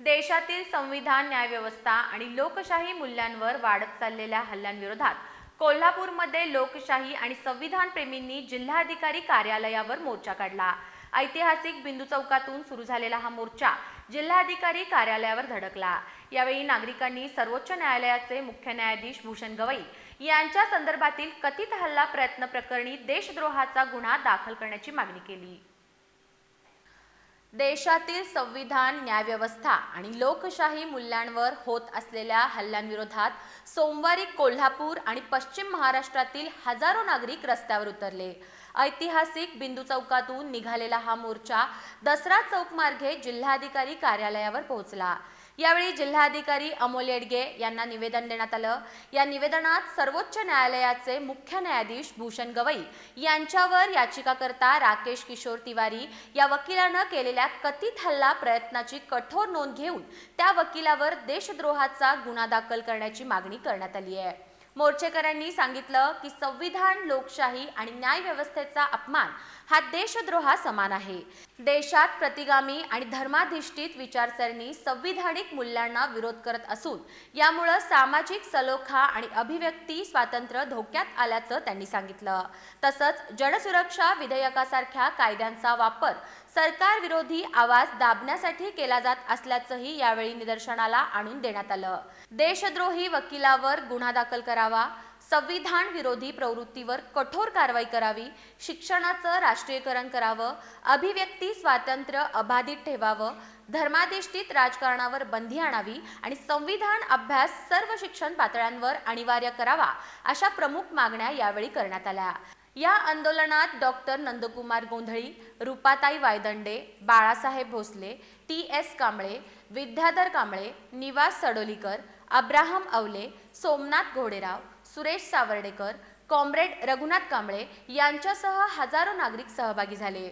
देशातील संविधान न्यायव्यवस्था आणि लोकशाही मूल्यांवर वाढत चाललेल्या हल्ल्यांविरोधात कोल्हापूरमध्ये लोकशाही आणि संविधान प्रेमींनी जिल्हाधिकारी कार्यालयावर मोर्चा काढला. ऐतिहासिक बिंदू चौकातून सुरू झालेला हा मोर्चा जिल्हाधिकारी कार्यालयावर धडकला. यावेळी नागरिकांनी सर्वोच्च न्यायालयाचे मुख्य न्यायाधीश भूषण गवई यांच्या संदर्भातील कथित हल्ला प्रयत्न प्रकरणी देशद्रोहाचा गुन्हा दाखल करण्याची मागणी केली. देशातील संविधान न्यायव्यवस्था आणि लोकशाही मूल्यांवर होत असलेल्या हल्ल्यांविरोधात सोमवारी कोल्हापूर आणि पश्चिम महाराष्ट्रातील हजारो नागरिक रस्त्यावर उतरले. ऐतिहासिक बिंदू चौकातून निघालेला हा मोर्चा दसरा चौक मार्गे जिल्हाधिकारी कार्यालयावर पोहोचला. यावेळी जिल्हाधिकारी अमोल येडगे यांना निवेदन देण्यात आलं. या निवेदनात सर्वोच्च न्यायालयाचे मुख्य न्यायाधीश भूषण गवई यांच्यावर याचिकाकर्ता राकेश किशोर तिवारी या वकिलानं केलेल्या कथित हल्ला प्रयत्नाची कठोर नोंद घेऊन त्या वकिलावर देशद्रोहाचा गुन्हा दाखल करण्याची मागणी करण्यात आली आहे. मोर्चेकऱ्यांनी सांगितलं की संविधान लोकशाही आणि न्यायव्यवस्थेचा अपमान हा देशद्रोहा समान आहे. देशात प्रतिगामी आणि धर्माधिष्ठित विचारसरणी संविधानिक मूल्यांना विरोध करत असून यामुळं सामाजिक सलोखा आणि अभिव्यक्ती स्वातंत्र्य धोक्यात आल्याचं त्यांनी सांगितलं. तसंच जनसुरक्षा विधेयकासारख्या कायद्यांचा वापर सरकार विरोधी आवाज दाबण्यासाठी केला जात असल्याचंही यावेळी निदर्शनाला आणून देण्यात आलं. देशद्रोही वकिलावर गुन्हा दाखल करावा. संविधान विरोधी प्रवृत्तीवर कठोर कारवाई करावी. शिक्षणाचं राष्ट्रीयकरण करावं. अभिव्यक्ती स्वातंत्र्य अबाधित ठेवावं. धर्माधिष्ठित राजकारणावर बंदी आणावी आणि संविधान अभ्यास सर्व शिक्षण पातळ्यांवर अनिवार्य करावा अशा प्रमुख मागण्या यावेळी करण्यात आल्या. या आंदोलनात doctor Nandkumar Gondhali Rupatai Vaydande Balasaheb Bhosle T S Kamble Vidyadhar Kamble Niwas Sadolikar Abraham Awale Somnath Ghoderao Suresh Sawardekar comrade Raghunath Kamble यांच्यासह हजारो नागरिक सहभागी झाले.